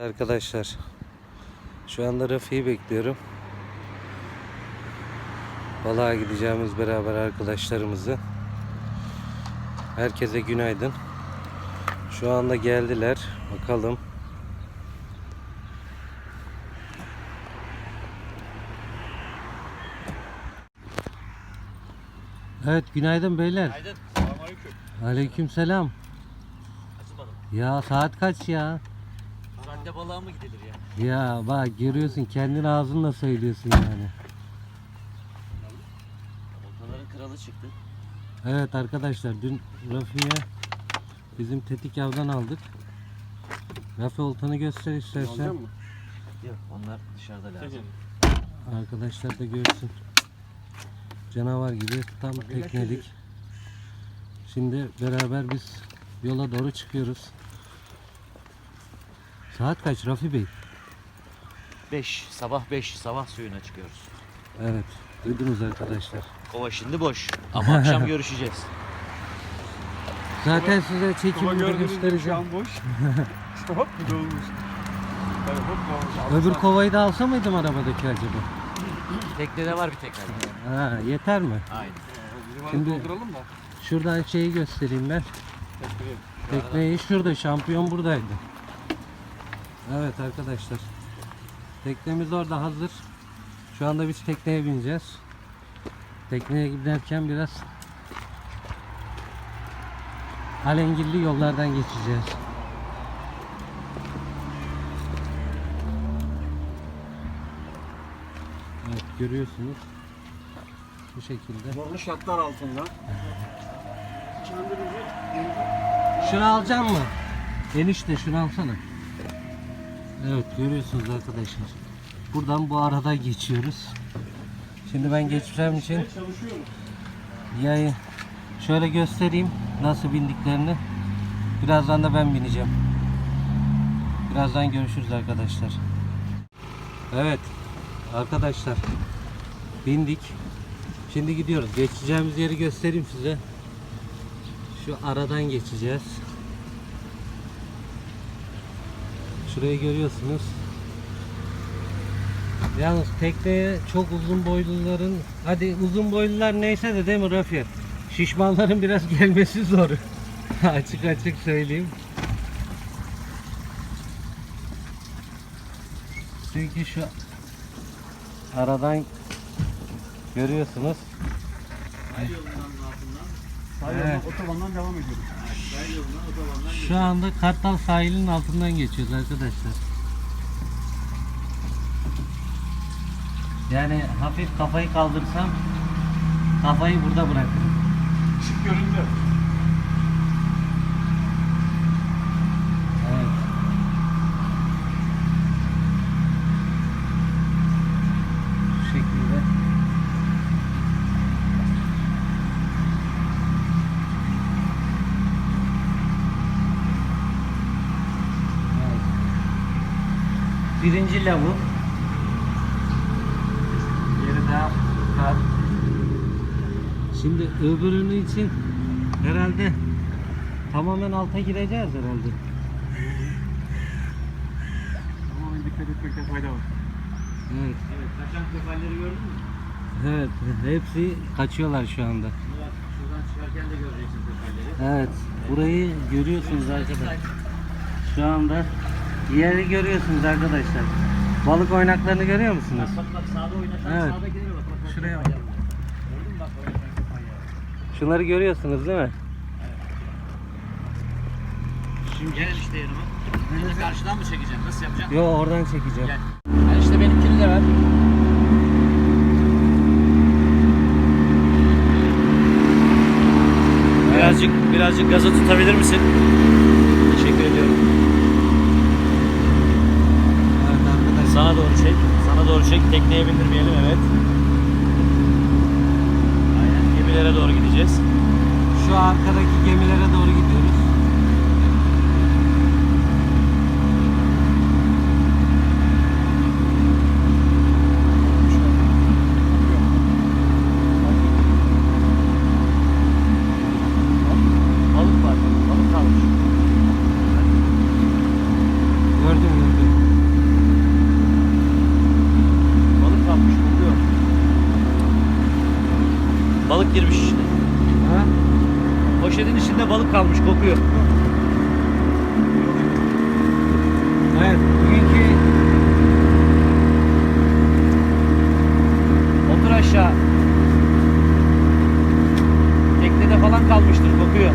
Arkadaşlar şu anda Rafi'yi bekliyorum. Balığa gideceğimiz beraber arkadaşlarımızı. Herkese günaydın. Şu anda geldiler. Bakalım. Evet günaydın beyler. Günaydın. Selamünaleyküm. Aleykümselam. Ya saat kaç ya? Saatte balığa mı gidilir ya? Ya bak görüyorsun kendin ağzınla söylüyorsun yani. Oltaların kralı çıktı. Evet arkadaşlar dün Rafi'ye bizim tetik avdan aldık. Rafi oltanı göster istersen. Yok onlar dışarıda lazım. Arkadaşlar da görsün. Canavar gibi tam teknelik. Şimdi beraber biz yola doğru çıkıyoruz. Saat kaç Rafi Bey? 5 sabah 5 sabah suyuna çıkıyoruz. Evet duydunuz arkadaşlar. Kova şimdi boş ama akşam görüşeceğiz. Zaten size Ama çekimini de gördüğünüz gibi şu göstereceğim. an boş. hop. Yani hop dolmuş. Öbür kovayı da alsa mıydım arabadaki acaba? Teknede var bir tekne. Ha, yeter mi? Aynen. Şimdi- dolduralım da. Şuradan şeyi göstereyim ben. Tekneyi şurada, şampiyon buradaydı. Evet arkadaşlar. Teknemiz orada hazır. Şu anda biz tekneye bineceğiz. Tekneye giderken biraz alengilli yollardan geçeceğiz. Evet görüyorsunuz. Bu şekilde. Zorlu şartlar altında. Şunu alacak mı? Enişte şunu alsana. Evet görüyorsunuz arkadaşlar. Buradan bu arada geçiyoruz. Şimdi ben geçeceğim için yayı şöyle göstereyim nasıl bindiklerini. Birazdan da ben bineceğim. Birazdan görüşürüz arkadaşlar. Evet arkadaşlar bindik. Şimdi gidiyoruz. Geçeceğimiz yeri göstereyim size. Şu aradan geçeceğiz. Şurayı görüyorsunuz. Yalnız tekneye çok uzun boyluların hadi uzun boylular neyse de değil mi Rafi? Şişmanların biraz gelmesi zor. açık açık söyleyeyim. Çünkü şu aradan görüyorsunuz. Sağ Evet. yoldan otobandan devam ediyoruz. Şu anda Kartal sahilinin altından geçiyoruz arkadaşlar. Yani hafif kafayı kaldırsam kafayı burada bırakırım. Işık göründü. Evet. Bu şekilde. Evet. Birinci lavuk. Yeri daha kar. Şimdi öbürünü için herhalde tamamen alta gireceğiz herhalde. Ama dikkat etmekte fayda var. Evet. Evet kaçan kefalleri gördün mü? Evet, hepsi kaçıyorlar şu anda. Şuradan çıkarken de göreceksin kefalleri. Evet, burayı görüyorsunuz arkadaşlar. Şu anda yeri görüyorsunuz arkadaşlar. Balık oynaklarını görüyor musunuz? Bak bak sağda oynatan Evet. sağdakilere bak. bak, bak Şuraya bak. Gördün mü bak. Şunları görüyorsunuz değil mi? Şimdi gel işte yanıma. Bunu karşıdan mı çekeceğim? Nasıl yapacağım? Yo oradan çekeceğim. Gel. Gel işte benimkini de ver. Birazcık birazcık gaza tutabilir misin? Teşekkür ediyorum. Evet arkadaşlar. Sana doğru çek. Sana doğru çek. Tekneye bindirmeyelim evet. Aynen. Gemilere doğru gideceğiz. Şu arkadaki gemilere doğru gidiyoruz. Balık var. Balık kalmış. Gördüm gördüm. poşetin içinde balık kalmış kokuyor. Evet, bugünkü Otur aşağı. Teknede falan kalmıştır kokuyor.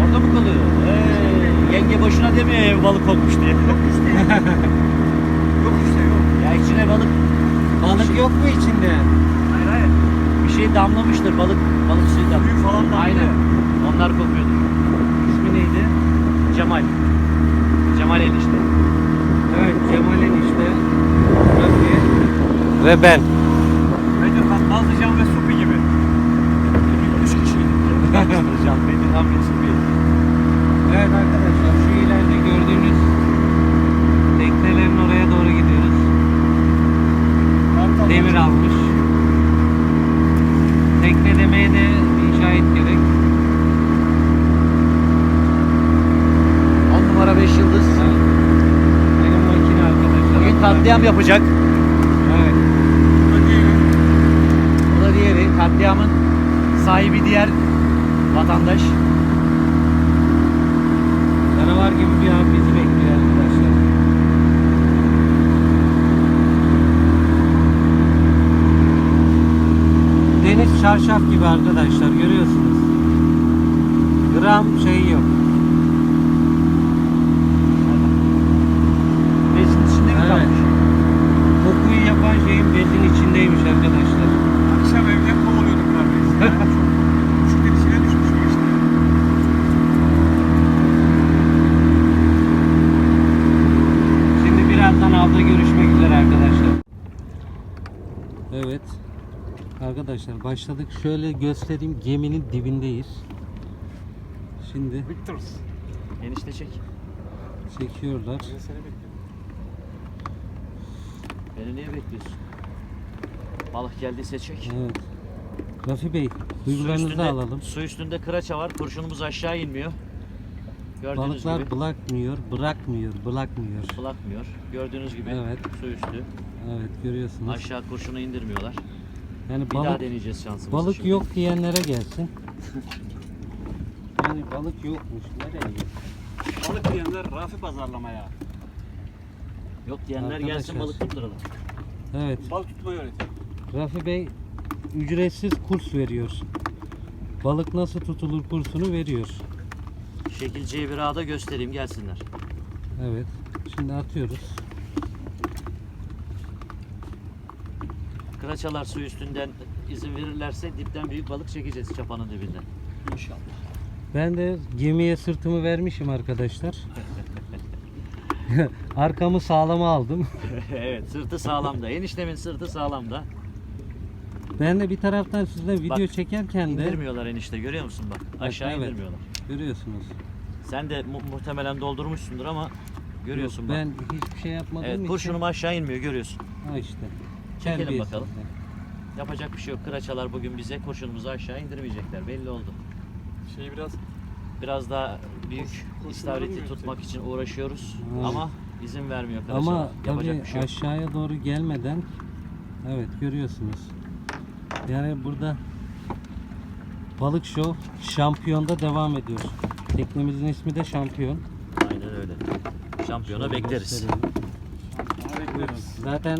Orada mı kalıyor? Ee, yenge boşuna demiyor ev balık kokmuş diye. Yok işte. yok işte yok. ya içine balık balık yok mu içinde? Hayır hayır. bir şey damlamıştır balık balık. Suyu falan damlıyor. Aynen. Onlar kokuyordur. İsmi neydi? Cemal. Cemal enişte. Evet, Cemal'in işte. Rafi ve ben. Bedirhan, Nazlıcan ve Supi gibi. Üç kişiydik. Can Bedirhan ve Supi. Evet arkadaşlar, şu ileride gördüğünüz teknelerin oraya doğru gidiyoruz. Demir almış. Tekne demeye de inşaat gerek. 10 numara 5 yıldız. Benim makine arkadaşlar. Bugün katliam yapacak. Evet. Bu da değil. O da diğeri. Katliamın sahibi diğer vatandaş. Canavar gibi bir abi bizi bekliyor arkadaşlar. Deniz çarşaf gibi arkadaşlar görüyorsunuz. Gram şey yok. Bezin içinde mi Evet. kalmış? Kokuyu yapan şeyin bezin içindeymiş arkadaşlar. Akşam evden kovalıyorduk neredeyse. Yani çok küçük içine düşmüşüm işte. Şimdi birazdan avda görüşmek üzere arkadaşlar. Evet. Arkadaşlar başladık. Şöyle göstereyim. Geminin dibindeyiz. Şimdi Victors. Enişte çek. çekiyorlar. Ben seni bekliyorum. Beni niye bekliyorsun? Balık geldiyse çek. Evet. Rafi Bey, duygularınızı alalım. su üstünde kıraça var. Kurşunumuz aşağı inmiyor. Gördüğünüz Balıklar gibi. bırakmıyor, bırakmıyor, bırakmıyor. Bırakmıyor. Gördüğünüz gibi Evet. su üstü. Evet, görüyorsunuz. Aşağı kurşunu indirmiyorlar. Yani Bir daha balık deneyeceğiz şansımızı. balık şimdi. yok diyenlere gelsin. Yani balık yokmuş. Nereye? Balık diyenler Rafi pazarlamaya. Yok diyenler gelsin Arkadaşlar. balık tutturalım. Evet. Balık tutmayı öğretiyor. Rafi Bey ücretsiz kurs veriyor. Balık nasıl tutulur kursunu veriyor. Şekil C1A'da göstereyim gelsinler. Evet. Şimdi atıyoruz. Kıraçalar su üstünden izin verirlerse dipten büyük balık çekeceğiz çapanın dibinden. İnşallah. Ben de gemiye sırtımı vermişim arkadaşlar. Arkamı sağlama aldım. evet sırtı sağlamda. Eniştemin sırtı sağlamda. Ben de bir taraftan sizden video Bak, çekerken de İndirmiyorlar enişte görüyor musun bak. Aşağı evet. indirmiyorlar. görüyorsunuz. Sen de mu- muhtemelen doldurmuşsundur ama görüyorsun Yok, bak. Ben hiçbir şey yapmadığım Evet için. kurşunum aşağı inmiyor görüyorsun. Ha işte. Çekelim Terbiyesiz bakalım. Yapacak bir şey yok. Kıraçalar bugün bize kurşunumuzu aşağı indirmeyecekler. Belli oldu. Şey biraz Biraz daha büyük istavriti mı tutmak için uğraşıyoruz. Evet. Ama izin vermiyor kıraçalar. Ama Yapacak tabii bir şey yok. aşağıya doğru gelmeden evet görüyorsunuz. Yani burada balık show şampiyonda devam ediyor. Teknemizin ismi de şampiyon. Aynen öyle. Şampiyona Şöyle bekleriz. gösterelim. bekleriz. Zaten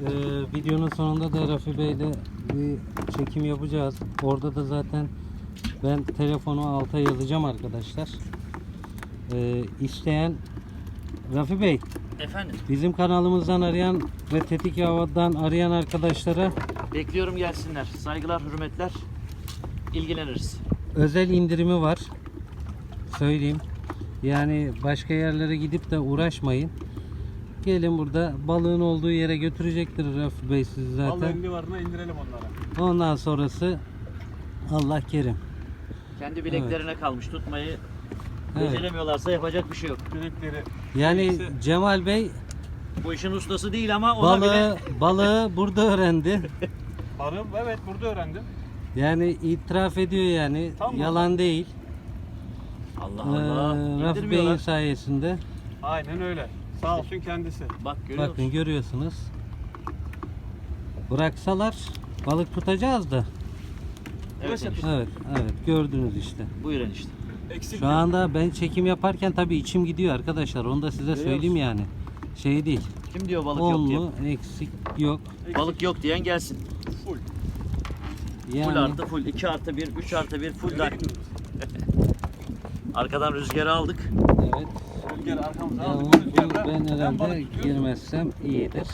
e, videonun sonunda da Rafi Bey'le bir çekim yapacağız. Orada da zaten ben telefonu alta yazacağım arkadaşlar. E, isteyen Rafi Bey Efendim bizim kanalımızdan arayan ve Tetik Hava'dan arayan arkadaşlara bekliyorum gelsinler. Saygılar, hürmetler. İlgileniriz. özel indirimi var. Söyleyeyim. Yani başka yerlere gidip de uğraşmayın. Gelin burada balığın olduğu yere götürecektir Rafi Bey sizi Vallahi zaten. elli varına indirelim onlara. Ondan sonrası Allah kerim. Kendi bileklerine kalmış tutmayı Evet. beceremiyorlarsa yapacak bir şey yok. Bilekleri. Yani Neyse. Cemal Bey Bu işin ustası değil ama ona bile balığı balığı burada öğrendi. Arım evet burada öğrendim. Yani itiraf ediyor yani. Tamam. Yalan değil. Allah Ee, Allah Rafi Bey'in sayesinde. Aynen öyle. Sağ olsun kendisi. Bak görüyor Bakın musun? görüyorsunuz. Bıraksalar balık tutacağız da. Evet enişte. Evet, evet gördünüz işte. Buyur enişte. Eksik Şu anda ben çekim yaparken tabii içim gidiyor arkadaşlar. Onu da size söyleyeyim yani. Şey değil. Kim diyor balık yok diye. Onlu eksik yok. Balık yok diyen gelsin. full. Full Yani artı full. 2 artı 1, 3 artı 1 full Öyle gidiyoruz. Arkadan rüzgarı aldık. evet. Rüzgar arkamıza Rüzgarda ben herhalde girmezsem iyidir.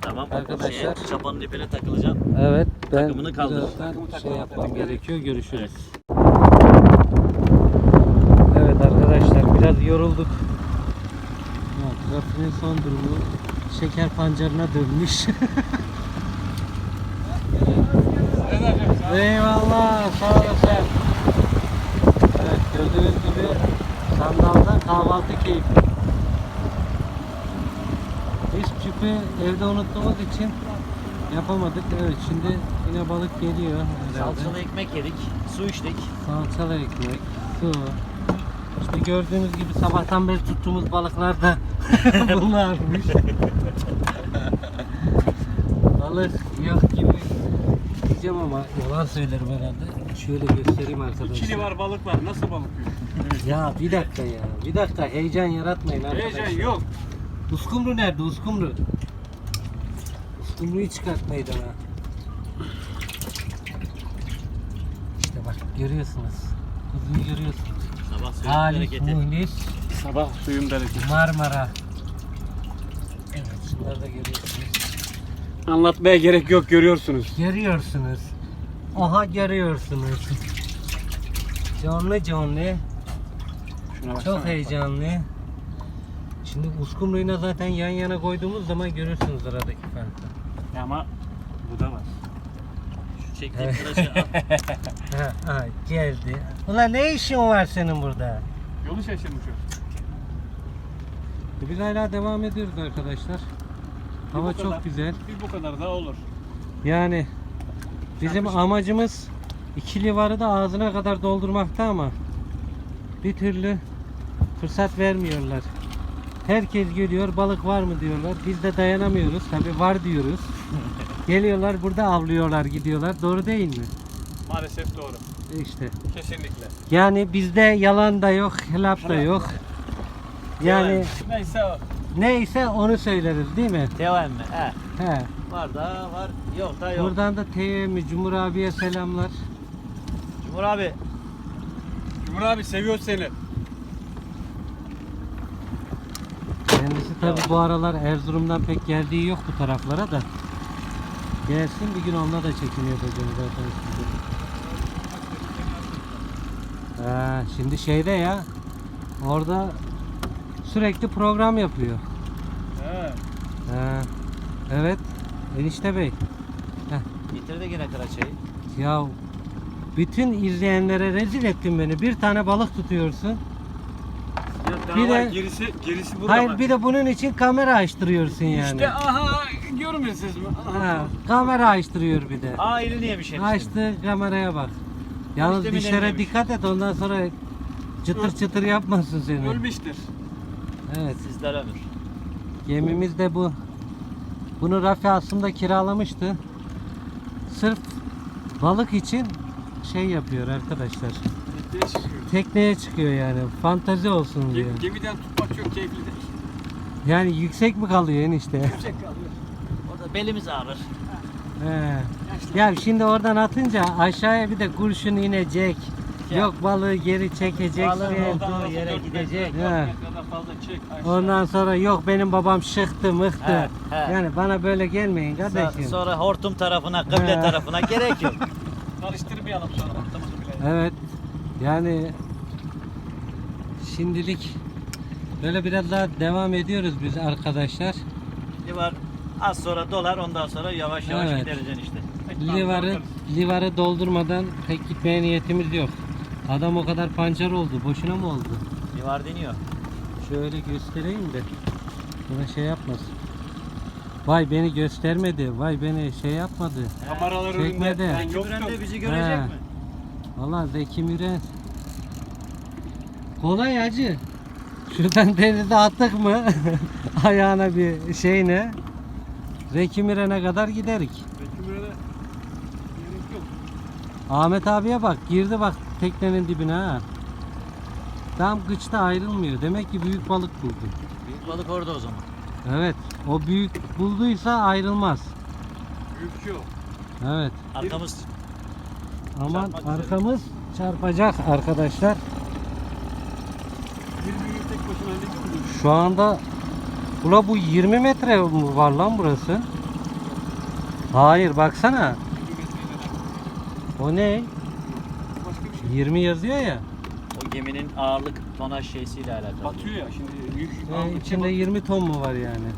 Tamam. Arkadaşlar. Şeye, çapanın ipine takılacaksın. Evet ben Takımını kaldır. Takımı şey yapmam gerekiyor. Görüşürüz. Evet. Evet arkadaşlar biraz yorulduk. Ya, trafiğin son durumu şeker pancarına dönmüş. Eyvallah sağ olasın. Evet gördüğünüz gibi sandalda kahvaltı keyfi. Biz çipi evde unuttuğumuz için yapamadık. Evet şimdi yine balık geliyor herhalde. Salçalı ekmek yedik. Su içtik. Salçalı ekmek, su. İşte gördüğünüz gibi sabahtan beri tuttuğumuz balıklar da bunlarmış. Balık yok gibi diyeceğim ama yalan söylerim herhalde. Şöyle göstereyim arkadaşlar. İkili var balık var. Nasıl balık yok? Ya bir dakika ya. Bir dakika heyecan yaratmayın arkadaşlar. Heyecan yok. Uskumru nerede? Uskumru. Uskumruyu çıkart meydana. İşte bak görüyorsunuz. Kuzuyu görüyorsunuz. Sabah suyun Halis bereketi. Muhlis Sabah suyun bereketi. Marmara. Evet şunları da görüyorsunuz. Anlatmaya gerek yok görüyorsunuz. Görüyorsunuz. Oha görüyorsunuz. Canlı canlı. Şuna Çok heyecanlı. Şimdi uskumruyla zaten yan yana koyduğumuz zaman görürsünüz aradaki farkı. Ama bu da var. Şu çektiğim tıraşı al. Ha, ha, geldi. Ulan ne işin var senin burada? Yolu şaşırmış o. Biz hala devam ediyoruz arkadaşlar. Hava bu kadar. çok güzel. Bir bu kadar da olur. Yani bizim Çarpışın. amacımız iki livarı da ağzına kadar doldurmakta ama bir türlü fırsat vermiyorlar. Herkes geliyor balık var mı diyorlar. Biz de dayanamıyoruz. Tabi var diyoruz. Geliyorlar burada avlıyorlar gidiyorlar. Doğru değil mi? Maalesef doğru. E İşte. Kesinlikle. Yani bizde yalan da yok, hilaf da yok. Yani Neyse o. neyse onu söyleriz değil mi? Devam mı? He. He. Var da var. Yok da yok. Buradan da TM Cumhur abiye selamlar. Cumhur abi. Cumhur abi seviyor seni. Kendisi tabi bu aralar Erzurum'dan pek geldiği yok bu taraflara da. Gelsin bir gün onunla da çekim yapacağım zaten size. Ha, şimdi şeyde ya orada sürekli program yapıyor. He. Ha, evet enişte bey. Getirdi yine kıraçayı. Ya bütün izleyenlere rezil ettin beni. Bir tane balık tutuyorsun. Daha Bir var, de- gerisi, gerisi burada Hayır var. bir de bunun için kamera açtırıyorsun yani. İşte aha görmüyorsunuz mu? Aha. Ha, kamera açtırıyor bir de. Aa elini yemiş enişte. Açtı kameraya bak. Yalnız Eniştemin dişlere dikkat et ondan sonra çıtır çıtır yapmasın seni. Ölmüştür. Evet. Sizler ömür. Gemimiz de bu. Bunu Rafi aslında kiralamıştı. Sırf balık için şey yapıyor arkadaşlar. Çıkıyor. Tekneye çıkıyor yani. Fantazi olsun diyor. Gem- gemiden tutmak çok keyiflidir. Yani yüksek mi kalıyor enişte? Yüksek kalıyor. Orada belimiz ağrır. He. Ya şimdi oradan atınca aşağıya bir de kurşun inecek. Ya. Yok balığı geri çekeceksin. Balığın Oradan olduğu nasıl yere dört gidecek. metre, dört He. metreden fazla çek aşağı. Ondan sonra yok benim babam şıktı mıhtı. He, he. Yani bana böyle gelmeyin kardeşim. sonra hortum tarafına, kıble He. tarafına gerek yok. Karıştırmayalım sonra ortamızı bile. Evet. Yani şimdilik böyle biraz daha devam ediyoruz biz arkadaşlar. Livar az sonra dolar ondan sonra yavaş yavaş Evet. gidereceksin işte. Livarı livarı doldurmadan pek gitmeye niyetimiz yok. Adam o kadar pancar oldu. Boşuna mı oldu? Livar deniyor. Şöyle göstereyim de. Buna şey yapmasın. Vay beni göstermedi. Vay beni şey yapmadı. Kameralar Çekmedi. önünde. Yok Bülent de yok. bizi görecek He. mi? Valla Zeki Müren. Kolay acı. Şuradan denize attık mı ayağına bir şeyine Zeki Müren'e kadar giderik. Belki böyle gerek yok. Ahmet abiye bak girdi bak teknenin dibine ha. Tam kıçta ayrılmıyor. Demek ki büyük balık buldu. Büyük balık orada o zaman. Evet. O büyük bulduysa ayrılmaz. Büyük yok. Evet. Arkamız Aman üzere. arkamız çarpacak arkadaşlar. Şu anda Ula bu 20 metre mi var lan burası? Hayır baksana. O ne? Başka bir şey. 20 yazıyor ya. o geminin ağırlık tonaj şeysiyle alakalı. Batıyor ya şimdi yük. Ee, içinde 20 ton mu var yani?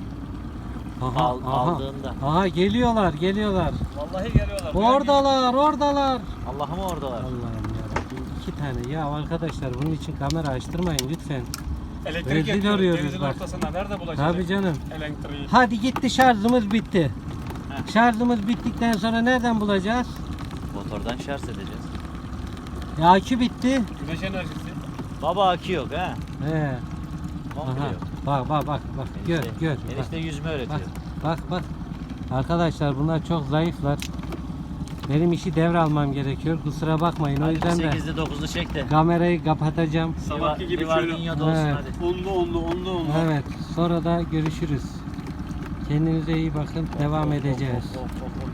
Aha, Al- aha. aldığında. Aha geliyorlar, geliyorlar. Vallahi geliyorlar. Oradalar, oradalar. Allah'ım oradalar. Allah'ım yarabbim. iki tane. Ya arkadaşlar bunun için kamera açtırmayın lütfen. Elektrik Rezil arıyoruz Denizin bak. ortasında nerede bulacak? Tabii canım. Elektriği. Hadi gitti şarjımız bitti. Heh. Şarjımız bittikten sonra nereden bulacağız? Motordan şarj edeceğiz. Ya akü bitti. Güneş enerjisi. Baba akü yok ha. He. Komple Aha. yok. Bak bak bak bak. Gör Enişte- gör. Bak, Enişte yüzme öğretiyor. bak bak. Arkadaşlar bunlar çok zayıflar. Benim işi devralmam gerekiyor. Kusura bakmayın. O Hadi yüzden de 8'li 9'lu çek de. kamerayı kapatacağım. Sabahki gibi şöyle dünyada olsun Evet. hadi. onlu onlu onlu onlu. Evet. Sonra da görüşürüz. Kendinize iyi bakın. Devam edeceğiz.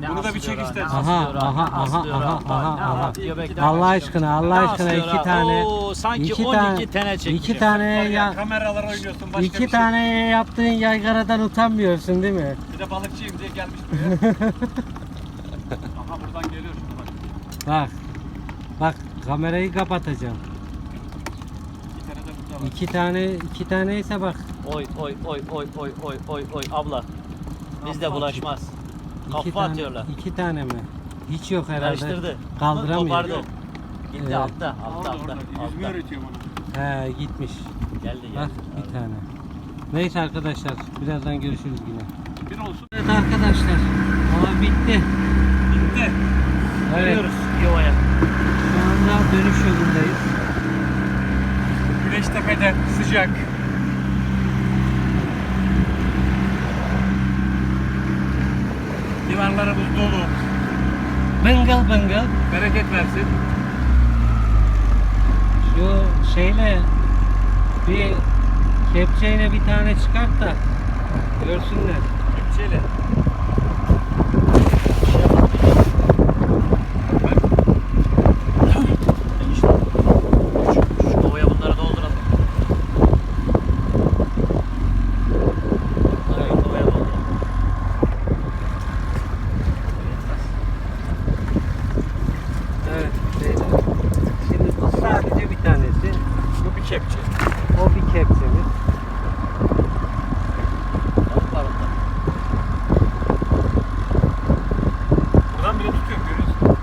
Bunu da bir çek istersen. Aha, aha, aha, aha, ha, aha, aha. Allah aşkına, Allah aşkına iki tane. Sanki iki 12 tane- tane çekmişim. iki tane ya, kameralara oynuyorsun başka iki şey. tane yaptığın yaygaradan utanmıyorsun değil mi? Bir de balıkçıyım diye gelmiş buraya. Aha buradan geliyor şimdi bak. Bak. Bak kamerayı kapatacağım. Bir tane de burada var. İki tane iki tane ise bak. Oy oy oy oy oy oy oy oy abla. Bizde Kafa bulaşmaz. iki Kafa tane, atıyorlar. iki tane mi? Hiç yok herhalde. Karıştırdı. Kaldıramıyor. Kopardı. Gitti Evet. altta altta altta. Yüzme öğretiyor bana. He gitmiş. Geldi geldi. Bak bir tane. Neyse arkadaşlar birazdan görüşürüz yine. Bir olsun. Evet arkadaşlar. Hava bitti. Bitti. Evet. Gidiyoruz yuvaya. Şu anda dönüş yolundayız. Güneş tepede sıcak. Divarlarımız dolu. Bıngıl bıngıl. Bereket versin. Şu şeyle bir kepçeyle bir tane çıkart da görsünler. Kepçeyle. İşte. Şu, şu kovaya bunları dolduralım. Evet, kovaya dolduralım. Evet. şeyle. Şimdi bu sadece bir tanesi. Bu bir kepçe. O bir kepçemiz. Balık var onda. Buradan bile tutuyor görüyorsun.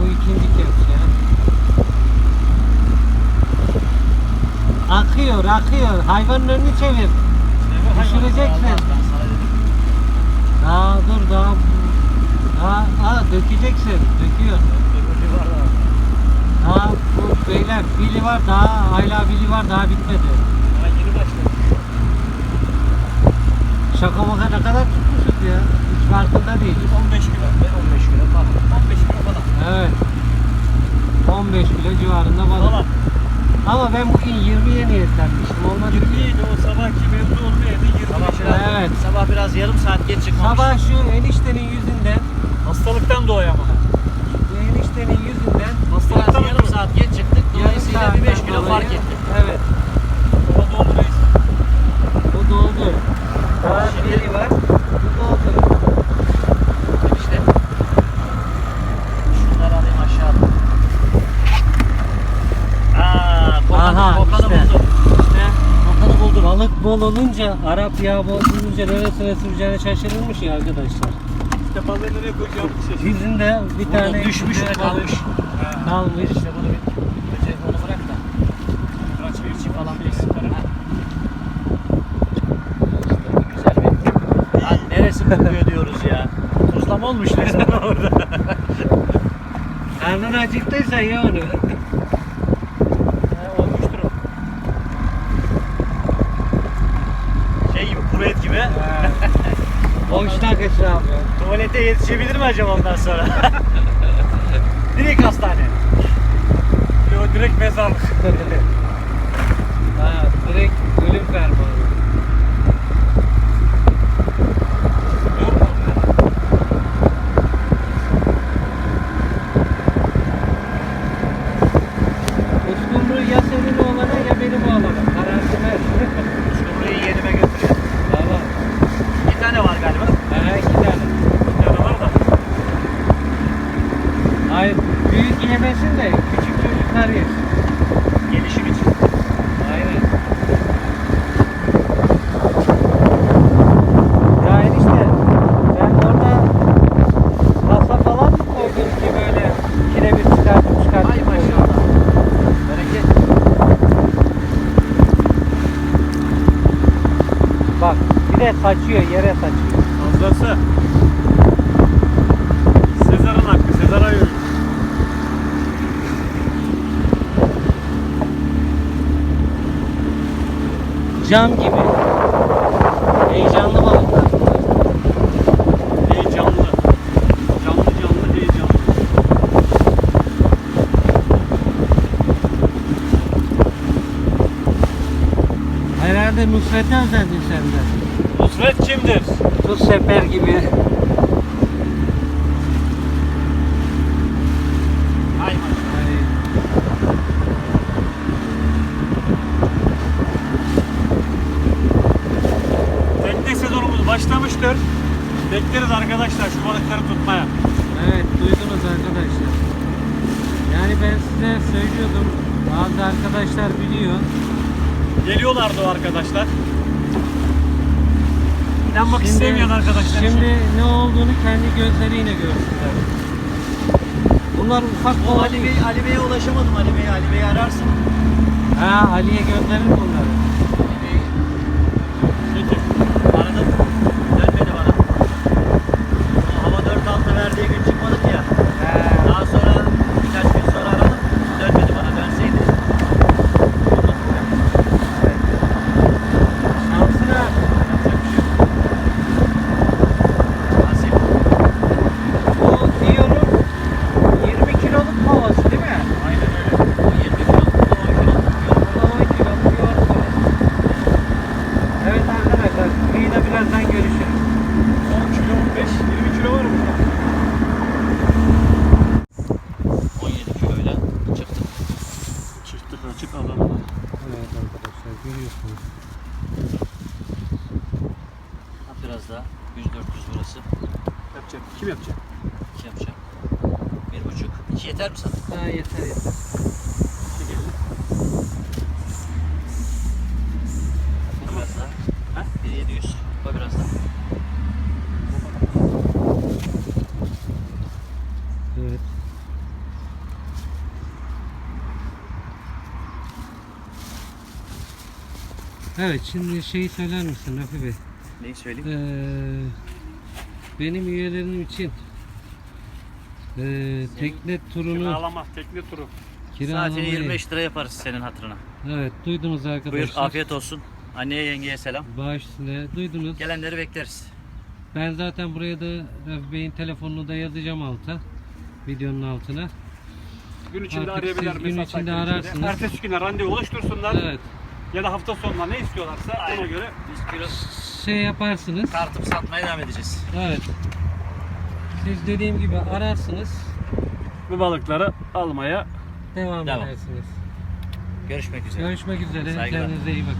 Bu ikinci kepçe. Akıyor. Hayvanın önünü çevir. Düşüreceksin. Daha dur daha. Daha, aa, dökeceksin. Döküyor. Daha bu beyler bili var daha hala bili var daha bitmedi. Daha yeni başladı. Şaka maka ne kadar tutmuşuz ya. Hiç farkında değiliz. 15 kilo. 15 kilo falan. 15 kilo falan. Evet. 15 kilo civarında balık. Falan. Ama ben bugün 20'ye niyetlenmiştim. Olmadı. 20 ydi o sabahki mevzu olmayaydı 20 Sabah biraz, Evet. sabah biraz yarım saat geç çıkmamış. Sabah şu eniştenin yüzünden Hastalıktan doğuyor ama. eniştenin yüzünden Hastalıktan yarım saat geç çıktık. Dolayısıyla bir 5 saatten kilo dolayı- fark ettim. Evet. Hava doldu reis. Bu doldu. Daha biri var. Bu doldu. İşte. Şunları alayım aşağı. Aa, kokanı, Aha, kokanı işte. buldum. İşte bakalım buldum. Balık bol olunca, Arap yağı bol olunca neresine süreceğini şaşırılmış ya arkadaşlar. İşte balığı nereye koyacağım bir şey. Yüzünde bir Burada tane düşmüş ve kalmış. balık Kalmış. İşte bunu bir önce onu bırak da. Biraz çevir. İçi falan bir Ha. İşte güzel bir. Lan neresi kokuyor diyoruz ya. Tuzlama olmuş resmen orada. Karnın acıktıysa ye onu. He, olmuştur o. Şey gibi kuru et gibi. Boşnak hesabı. Tuvalete yetişebilir mi acaba ondan sonra? Direkt hastane. Yo, direkt mezarlık. Ha, direkt ölüm fermanı. Uskumru ya senin oğlana ya benim oğlana. Kararını ver. Burayı yenime götürüyor. Tamam. Bir tane var galiba. Ha, iki tane. Bir tane var da. Hayır, büyük yemesin de küçük çocuklar yesin. Gelişim için. Aynen. Ya enişte, sen orada masa falan mı koydun ki böyle kiremiş çıkartıp çıkartıp Ay koydun? maşallah. Bereket. Bak, saçıyor, yere saçıyor. Fazlası. Sezar'ın hakkı. Sezar'a yürü. Cam gibi. Heyecanlı balıklar. Heyecanlı. Canlı canlı heyecanlı. Herhalde Nusret'e özendin sen de. Nusret kimdir? Tuz sefer gibi. Ay Tekne sezonumuz başlamıştır. Bekleriz arkadaşlar şu balıkları tutmaya. Evet duydunuz arkadaşlar. Yani ben size söylüyordum. Bazı arkadaşlar biliyor. Geliyorlardı o arkadaşlar. İnanmak Şimdi- istemeyen arkadaşlar. Şimdi ne olduğunu kendi gözleriyle görsünler. Bunlar ufak O. Ali Bey, Ali Bey'e ulaşamadım. Ali Bey, Ali Bey'i ararsın. Ha Ali'ye gönderir bunları. Ali Bey Peki. aradım. Dönmedi bana. O hava 4-6 verdiği gün çıkmadık ya. He. Daha sonra birkaç gün sonra aradım. Dönmedi bana. Dönseydi. Şansına Nasip. bu diyorum 20 kiloluk kovası değil mi? Aynen öyle. O 20 kilo, bu da 10 kilo. Bu da 10 kiloluk yoğurt kovası. Evet arkadaşlar kıyıda birazdan görüşürüz. 10 kilo, 15, 20 kilo var mı? 17 kiloyla çıktık. Çıktık açık alana. Evet arkadaşlar görüyorsunuz. Ha, Biraz daha. 100-400 burası. Yapacak. Kim yapacak? 2 yapacağım. 1,5. 2 yeter mi sana? Ha yeter yeter. Bu biraz daha. Ha? 1,700. Bu biraz daha. Evet. Evet şimdi şeyi söyler misin Rafi Bey? Neyi söyleyeyim? Ee, benim üyelerim için ee, tekne turunu Kiralama, tekne turu. kiralamayı Saatini 25 lira yaparız senin hatırına. Evet duydunuz arkadaşlar. Buyur afiyet olsun. Anneye yengeye selam. Baş üstüne duydunuz. Gelenleri bekleriz. Ben zaten buraya da Rafi Bey'in telefonunu da yazacağım alta. Videonun altına. Gün içinde Artık arayabilirler. siz gün mesaj içinde ararsınız. Ertesi güne randevu oluştursunlar. Evet. Ya da hafta sonuna ne istiyorlarsa ona göre Biz kilo Şey yaparsınız. tartıp satmaya devam edeceğiz. Evet. Siz dediğim gibi ararsınız. bu balıkları almaya Devam, Devam. edersiniz. Görüşmek üzere. Görüşmek üzere. Saygılar. Kendinize iyi bakın.